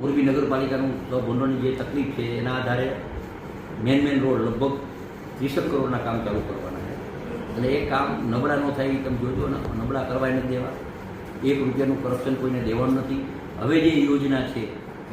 મોરબી નગરપાલિકાનું ભંડોળની જે તકલીફ છે, એના આધારે મેન મેન રોડ લગભગ ત્રીસેક કરોડના કામ ચાલુ કરવાના છે. એટલે એ કામ નબળા ન થાય તમે જોજો, ને, નબળા કરવા નથી દેવા. એક રૂપિયાનું કરપ્શન કોઈને દેવાનું નથી. હવે જે યોજના છે,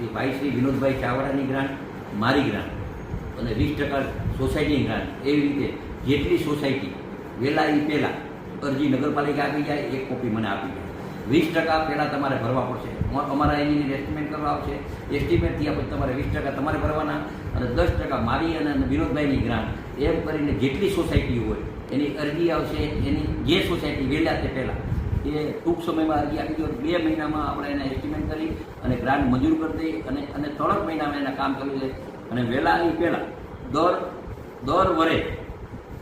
એ ભાઈ શ્રી વિનોદભાઈ ચાવડાની ગ્રાન્ટ મારી ગ્રાન્ટ અને વીસ ટકા સોસાયટીની ગ્રાન્ટ એવી રીતે જેટલી સોસાયટી વહેલા એ પહેલાં અરજી નગરપાલિકા આપી જાય, એક કોપી મને આપી જાય. વીસ ટકા પહેલાં તમારે ભરવા પડશે. અમારા એની એસ્ટિમેટ કરવા આવશે. એસ્ટિમેટ થયા પછી તમારે વીસ ટકા તમારે ભરવાના અને દસ ટકા મારી અને વિનોદભાઈની ગ્રાન્ટ એમ કરીને જેટલી સોસાયટી હોય, એની અરજી આવશે, એની જે સોસાયટી વહેલા તે પહેલાં. એ ટૂંક સમયમાં અરજી આપી દો, બે મહિનામાં આપણે એને એસ્ટિમેટ કરી અને ગ્રાન્ટ મંજૂર કરી દઈ અને અને ત્રણ મહિનામાં એના કામ કરવું જાય અને વહેલા આવી પહેલાં દર દર વરે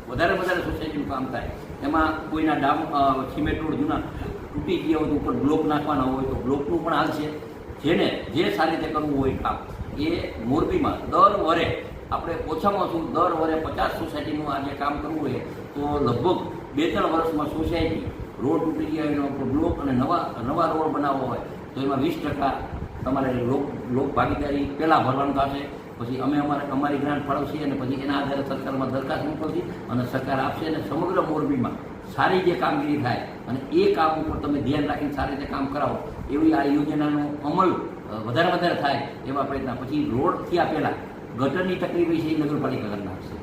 વધારે વધારે સોસાયટીનું કામ થાય. એમાં કોઈના ડામ સિમેન્ટ રોડ જૂના તૂટી ગયા હોય તો ઉપર બ્લોક નાખવાના હોય તો બ્લોકનું પણ હાલશે જેને જે સારી રીતે કરવું હોય કામ. એ મોરબીમાં દર વરે આપણે ઓછામાં ઓછું દર વરે પચાસ સોસાયટીનું આ જે કામ કરવું હોય તો લગભગ બે ત્રણ વર્ષમાં સોસાયટી રોડ તૂટી ગયા હોય એના બ્લોક અને નવા નવા રોડ બનાવવો હોય તો એમાં વીસ ટકા તમારે લોક લોક ભાગીદારી પહેલાં ભરવાનું થશે. પછી અમે અમારે, અમારી ગ્રાન્ટ ફાળવશી અને પછી એના આધારે સરકારમાં દરખાસ્ત મોકલશી અને સરકાર આપશે અને સમગ્ર મોરબીમાં સારી જે કામગીરી થાય અને એ કામ ઉપર તમે ધ્યાન રાખીને સારી રીતે કામ કરાવો, એવી આ યોજનાનો અમલ વધારે વધારે થાય એવા પ્રયત્ન. પછી રોડથી પહેલાં ગટરની તકલીફ છે એ નગરપાલિકા કરી નાખશે.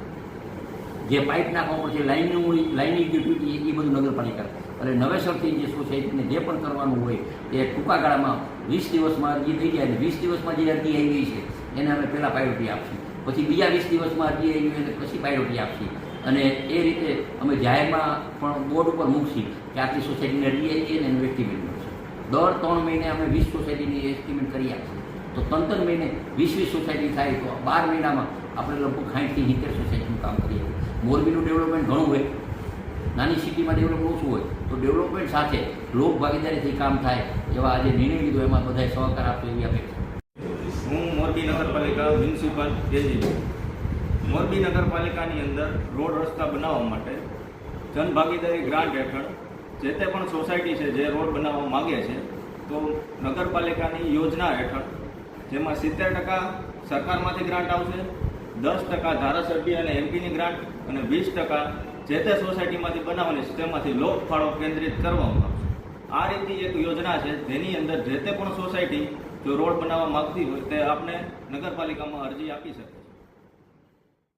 જે પાઇપ નાખવા પડશે લાઇનનું લાઇનની ડ્યુટી એ બધું નગરપાલિકા. અને નવેસરથી જે સોસાયટીને જે પણ કરવાનું હોય, એ ટૂંકા ગાળામાં વીસ દિવસમાં અરજી થઈ જાય અને વીસ દિવસમાં જે અરજી આવી ગઈ છે, એને અમે પહેલાં પ્રાયોરિટી આપશું. પછી બીજા વીસ દિવસમાં અરજી આવી ગઈ એટલે પછી પ્રાયોરિટી આપશી. અને એ રીતે અમે જાહેરમાં પણ બોર્ડ ઉપર મૂકશી કે આટલી સોસાયટીને આવી અને એનું એસ્ટિમેટ મળશે. દર ત્રણ મહિને અમે વીસ સોસાયટીની એસ્ટિમેટ કરી આપીએ તો ત્રણ ત્રણ મહિને વીસ વીસ સોસાયટી થાય તો બાર મહિનામાં આપણે લગભગ સાઠથી સિત્તેર સોસાયટીનું કામ કરીએ મોરબીનું ડેવલપમેન્ટ ઘણું હોય. નાની સિટીમાં ડેવલપમેન્ટ ઓછું હોય. તો ડેવલપમેન્ટ સાથે લોક ભાગીદારીથી કામ થાય એવા આજે નિર્ણય લીધો, એમાં બધાએ સહકાર આપશે એવી અપેક્ષા. હું મોરબી નગરપાલિકા મ્યુનિસિપલ મોરબી નગરપાલિકાની અંદર રોડ રસ્તા બનાવવા માટે જનભાગીદારી ગ્રાન્ટ હેઠળ જે તે પણ સોસાયટી છે જે રોડ બનાવવા માગે છે, તો નગરપાલિકાની યોજના હેઠળ જેમાં સિત્તેર ટકા સરકારમાંથી ગ્રાન્ટ આવશે, દસ ટકા ધારાસભ્ય અને એમપીની ગ્રાન્ટ અને વીસ ટકા જે તે સોસાયટીમાંથી બનાવવાની તેમાંથી લોક ફાળો કેન્દ્રિત કરવામાં આવશે. આ રીતની એક યોજના છે, જેની અંદર જે તે પણ સોસાયટી જો રોડ બનાવવા માગતી હોય, તે આપણે નગરપાલિકામાં અરજી આપી શકે.